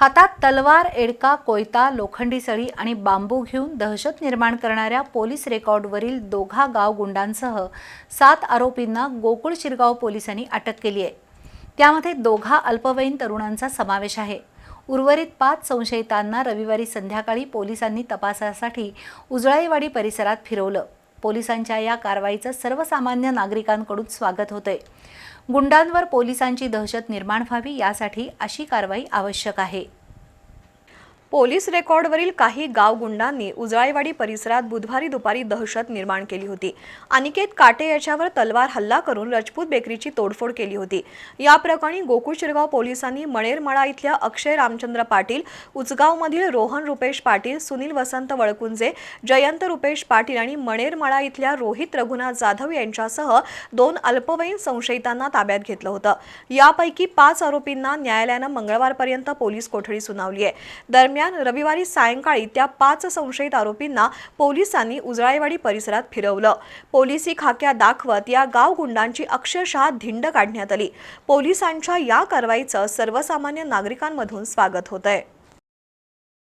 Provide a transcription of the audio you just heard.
हातात तलवार एडका कोयता लोखंडी सळी आणि बांबू घेऊन दहशत निर्माण करणाऱ्या पोलीस रेकॉर्डवरील दोघा गाव गुंडांसह सात आरोपींना गोकुळ शिरगाव पोलिसांनी अटक केली आहे. त्यामध्ये दोघा अल्पवयीन तरुणांचा समावेश आहे. उर्वरित पाच संशयितांना रविवारी संध्याकाळी पोलिसांनी तपासासाठी उजळाईवाडी परिसरात फिरवलं. पोलिसांच्या या कारवाईचं सर्वसामान्य नागरिकांकडून स्वागत होतंय. गुंडांवर पोलिसांची दहशत निर्माण व्हावी यासाठी अशी कारवाई आवश्यक आहे. पोलीस रेकॉर्डवरील काही गाव गुंडांनी उजळाईवाडी परिसरात बुधवारी दुपारी दहशत निर्माण केली होती. अनिकेत काटे याच्यावर तलवार हल्ला करून रजपूत बेकरीची तोडफोड केली होती. या प्रकरणी गोकुळ शिरगाव पोलिसांनी मणेरमळा इथल्या अक्षय रामचंद्र पाटील उचगावमधील रोहन रुपेश पाटील सुनील वसंत वळकुंजे जयंत रुपेश पाटील आणि मणेरमळा इथल्या रोहित रघुनाथ जाधव यांच्यासह दोन अल्पवयीन संशयितांना ताब्यात घेतलं होतं. यापैकी पाच आरोपींना न्यायालयानं मंगळवारपर्यंत पोलीस कोठडी सुनावली आहे. दरम्यान रविवारी सायंकाळी त्या पाच संशयित आरोपींना पोलिसांनी उजळाईवाडी परिसरात फिरवलं. पोलिसी खाक्या दाखवत या गावगुंडांची अक्षरशः धिंड काढण्यात आली. पोलिसांच्या या कारवाईचं सर्वसामान्य नागरिकांमधून स्वागत होत आहे